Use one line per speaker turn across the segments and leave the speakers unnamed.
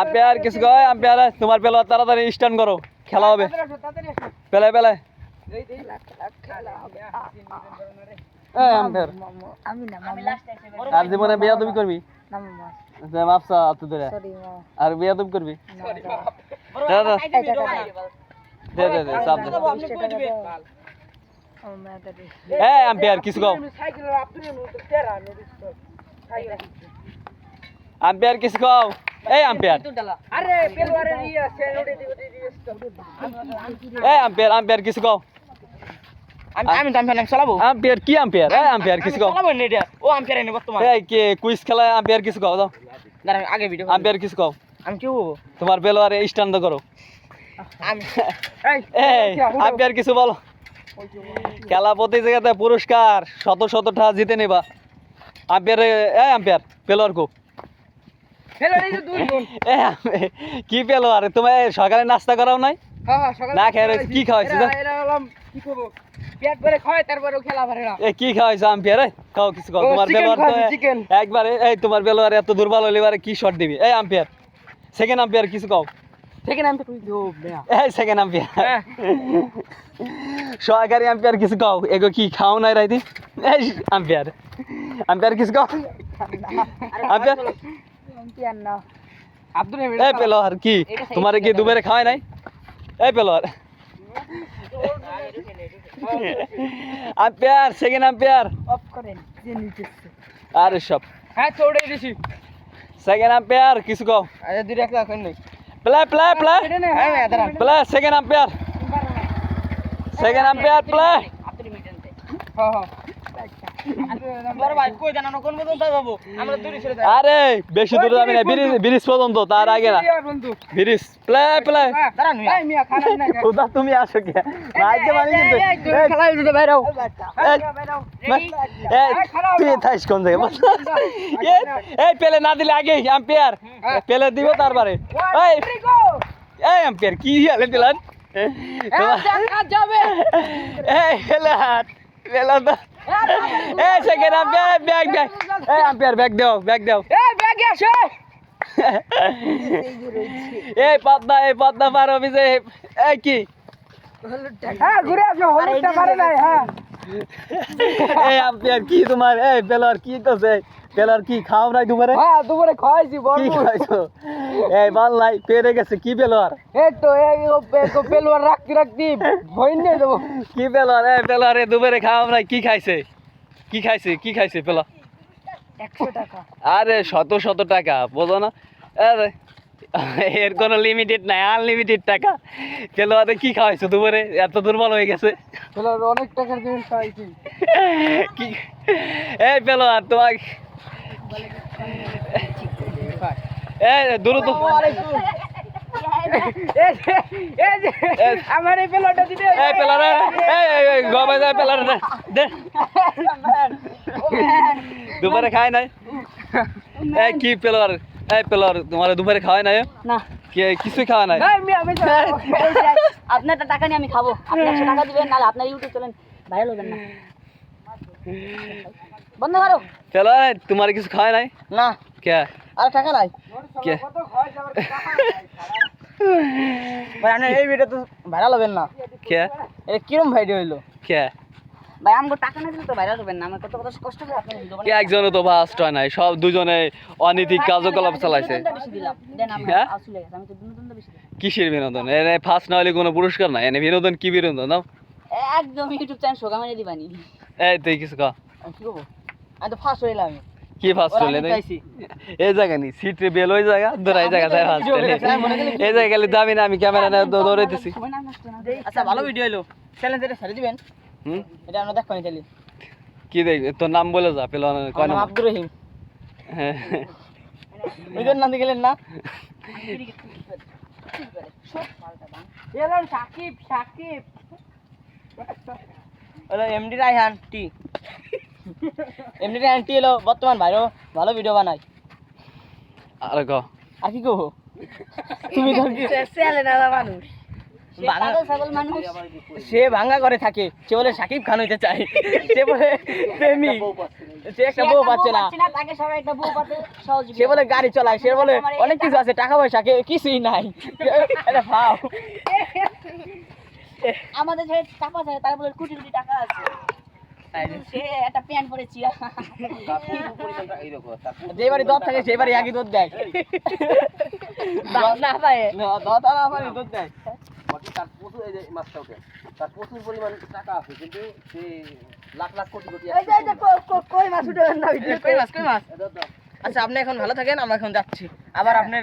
Umpire কিছু কয় umpire তোমার পেল তাড়াতাড়ি স্টার্ন করো খেলা হবে। পেলায় পেলায়
আমি
আর জীবনে বিয়া তুমি করবি? আচ্ছা, মাপসা ধরে। আর বিয়া তুমি করবি?
এই
আম্পায়ার কিছু কও। আম্পায়ার কিছু কও। এই আম্পায়ার। এই আম্পায়ার আম্পায়ার কিছু কও।
আমি চালাবো।
আম্পায়ার কি আম্পায়ার? এই আম্পায়ার কিছু কও।
চালাবো না এটা ও আম্পায়ার এনে বর্তমান
এই কে কুইজ খেলা আম্পায়ার কিছু কও দাও
আগে ভিডিও
আম্পায়ার কিছু কও।
আমি কি বলব
তোমার বেলোয়ারে স্ট্যান্ড করো।
আমি
এই আম্পায়ার কিছু বলো। খেলা প্রতিযোগিতায় পুরস্কার শত শত টাকা জিতে নেবা। আম্পায়ার এই আম্পায়ার পেলোয়ার কো
হ্যালো এই যে দুই বোন
এ আম্পে- কি পেল? আরে তোমার সকালে নাস্তা করাও নাই?
হ্যাঁ হ্যাঁ
না খেয়ে রয়েছে, কি খাওয়াইছে
কি
কি খাওয়াইছো আম্পিয়ার এ? খাও কিছু খাও। তোমার বেলোয়ার তো এ-
chicken।
একবারে এই তোমার বেলোয়ার এত দুর্বল হলে এবারে কি শট দিবি? এই সেকেন্ড কিছু খাও। এই সেকেন্ড আম্পিয়ার
হ্যাঁ।
সহকারী আম্পিয়ার কিছু এগো কি খাও নাই রাইতি? এই আম্পিয়ার আম্পিয়ার কিছু আম্পিয়ার এই পেলোয়ার কি তোমার কি দুবারে খাওয়াই নাই এই পেলোয়ার আম্পিয়ার সেকেন্ড আম্পিয়ার
অফ করেন যে নিতেছে
আরে সব
হ্যাঁ চৌড়াই দিছি
সেকেন্ড আম্পিয়ার কিছু খাও
আচ্ছা দুই একটা এখন নেই
প্লে প্লে প্লে
হ্যাঁ হ্যাঁ দাঁড়ান
play second umpire second umpire play
হ্যাঁ হ্যাঁ
আরে বেশি দূরে যাবি না। ব্রিজ ব্রিজ পর্যন্ত তার আগে না। ব্রিজ প্লে প্লে। খুদা তুমি আসো কে? রাইতে মানে কিন্তু।
খেলা দিতে বাইরে হও
এই, এই, তুই থাইস কোন জায়গায়? এই, এই পেলে না দিলে আগে আম্পিয়ার। পেলে দিব তারপরে। এই। এই আম্পিয়ার কি হলে দিলেন?
যাবে।
এই পেলা দা এ সেকেন্ড আম্পিয়ার ব্যাগ ব্যাগ এই আম্পিয়ার ব্যাগ দাও ব্যাগ দাও
এই ব্যাগ আসে
এই পাতনা এই পাতনা পার অফিসে এই কি
হ্যাঁ ঘুরে আসো হলুদটা পারে নাই হ্যাঁ
এই আম্পিয়ার কি তোমার এই বেলার কি করছে পেলার কি খাও নাই দুবারে
হ্যাঁ দুপুরে খাওয়াইছি বল
কি খাইছো এই বাল নাই পেরে গেছে কি পেলার
এই তো এই পেলুয়ার রাখতে রাখতে ভয় নিয়ে দেবো
কি পেলার এই পেলারে দুবারে খাও নাই কি খাইছে? কি খাইছে কি খাইছে পেলা
টাকা।
আরে শত শত টাকা বোঝো না? আরে এর কোনো লিমিটেড নাই আনলিমিটেড টাকা। পেলোয়ারে কি খাওয়াইছো দুবারে এত দুর্বল হয়ে গেছে।
অনেক টাকার জিনিস খাওয়াইছি।
কি? এই পেলোয়ার তোমাকে
আমার এই পেলোয়ারটা দিতে
দুপুরে খায় নাই এই কি পেলার এই পেলার তোমার দুপুরে খাওয়াই নাই
না
কি কিছুই খাওয়া নাই
মিয়া
টাকা নিয়ে আমি খাব আপনি টাকা দিবেন নাহলে আপনার ইউটিউব চলেন ভাইরাল হবেন না বন্ধ করো।
পেলার তোমার কিছু নাই?
না।
কে?
আর টাকা নাই।
কে?
ভাই আপনার এই ভিডিও তো ভাইরাল হবেন না।
কে?
এটা কিরম ভিডিও হইল?
কে?
ভাই আমাকে টাকা না দিলে তো ভাইরাল হবেন না। আমার কত কত কষ্ট করে আপনার ভিডিও
কে একজনও তো ফার্স্ট হয় নাই। সব দুজনে অনৈতিক কার্যকলাপ চালাইছে। কিসের বিনোদন? এনে ফার্স্ট না হলে কোনো পুরস্কার নাই। এনে বিনোদন কি বিনোদন?
একদম ইউটিউব চ্যানেল দিবানি।
এই তুই কিছু কা
কি করব? আমি তো ফার্স্ট হইলাম। আমি
কি ফার্স্ট হলে
চাইছি।
এই জায়গা নি সিট বেল ওই জায়গা ধর এই জায়গা যায় ফার্স্ট হলে এই জায়গা গেলে দাবি না আমি ক্যামেরা দৌড়াইতেছি
না না
আচ্ছা ভালো ভিডিও হইল। চ্যালেঞ্জ এটা ছেড়ে দিবেন।
হুম?
এটা আমরা দেখবানি তাহলে।
কি দেখ তোর নাম বলে যা পেল কয়
নাম আব্দুর রহিম।
হ্যাঁ।
ওই জন্য নাম গেলেন না? এলাম সাকিব সাকিব। হলো এমডি রায়হান টি। এমডি রায়হান টি হলো বর্তমান ভাইরো ভালো ভিডিও বানায়।
আর ক?
আর কি কহো তুমি তো
ছেলে না মানুষ।
সে ভাঙ্গা করে থাকে সে বলে সাকিব খান হইতে চায়। সে বলে প্রেমিক।
সে একটা বউ পাচ্ছে না।
তাকে সবাই একটা বউ পাতে সহযোগিতা
সে বলে গাড়ি চালায় সে বলে অনেক কিছু আছে টাকা পয়সা কে কিছুই নাই। এটা ভাও
আমাদের যে টাকা আছে তার বলে কোটি কোটি টাকা আছে। সে একটা প্যান্ট
দর থাকে দুধ দেয়।
না পায়।
দর না পারে দুধ দেয়।
তার প্রচুর এই যে মাছটা ওঠে তার প্রচুর পরিমাণ টাকা আছে কিন্তু সে লাখ লাখ কোটি কোটি
এই যে কই- কই- কই মাছ উঠে না
কই মাছ কই মাছ? আচ্ছা আপনি এখন ভালো থাকেন আমরা এখন যাচ্ছি। আবার আপনার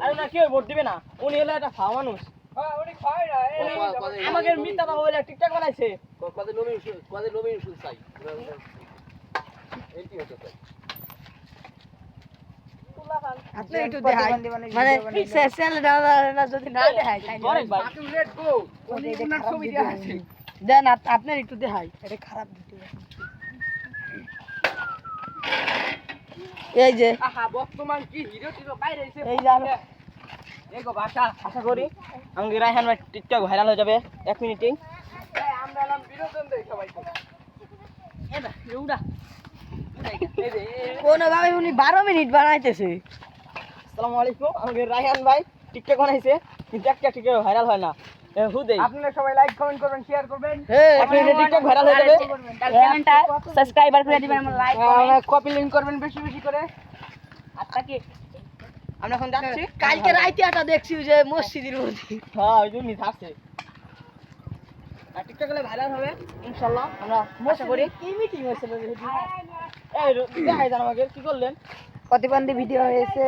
আরে না কি ভোট দিবে না? উনি হলো একটা মানুষ।
ক-
আমাকে মিথ্যা কথা বলে টিকটক বানাইছে।
ক- নবীন নবীন সুদ চাই? এমপি হতে চাই।
আপনি একটু দেখাই। মানে সেল দাদা যদি না দেখাই
অনেক ভাই।
দেন। আপনার একটু দেখাই। এটা খারাপ ভিডিও এই যে।
আহা বর্তমান কি হিরো টিরো বাইরে এসে
এই যে
এগো বাসা আশা করি আমাকে রায়হান ভাই টিকটক ভাইরাল হয়ে যাবে। এক মিনিটেই
আমরা নাম বিনোদন দেই সবাইকে
কোনোভাবে উনি বারো মিনিট বানাইতেছে।
আসসালামু আলাইকুম আমাকে রায়হান ভাই টিকটক বানাইছে কিন্তু একটা টিকটক ভাইরাল হয় না।
আপনারা সবাই লাইক কমেন্ট করবেন শেয়ার করবেন।
টিকটক ভাইরাল হয়ে যাবে।
চ্যানেলটা সাবস্ক্রাইবার করে দিবেন আমার লাইক
কপি লিংক করবেন বেশি বেশি করে।
আপনাকে
আমরা এখন যাচ্ছি।
কালকে রাইতে একটা দেখছি যে মসজিদের মধ্যে।
হ্যাঁ ওই জন্যই থাকছে। আর টিকটক হলে ভাইরাল হবে ইনশাল্লাহ। আমরা আশা করি।
কি মিটিং হয়েছিল
এই দেখাই দেন আমাকে কি করলেন?
প্রতিবন্ধী ভিডিও হয়েছে।